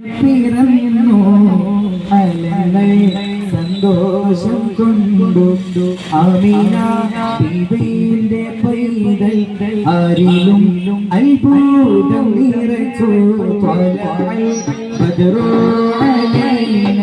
പിറന്നു. സന്തോഷം കൊണ്ടു. അമീന പൈതൽ അരിലും അത്ഭുതം നിറച്ചു. ബദറോ അലൈന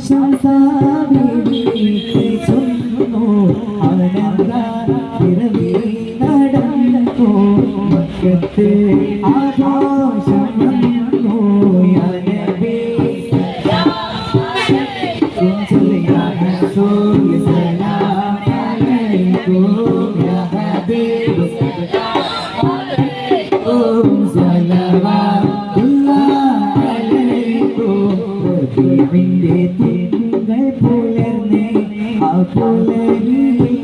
പ്രശംസ ചൊല്ലുന്നു ആനന്ദ പിറവി നടന്നോ മക്കത്തെ Kabhi mere dil mein phule nahi, aap phule nahi.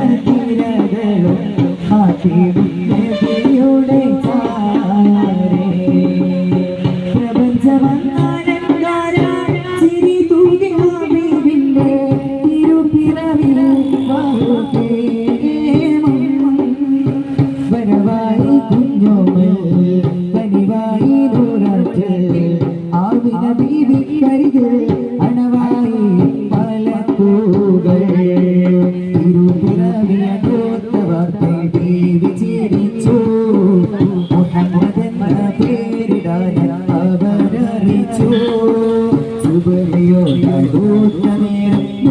Thank you. つぶれようなごたね。も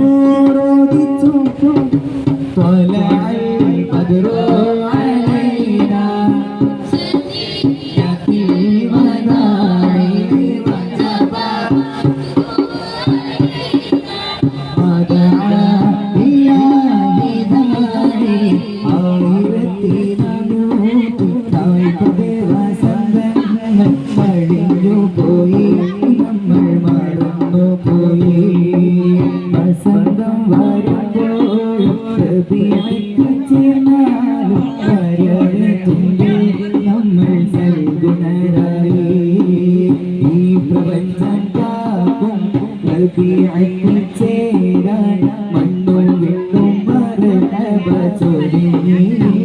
ろぎとんと ചേരാൻ മണ്ണും വിട്ടും മരണ ചൊല്ലി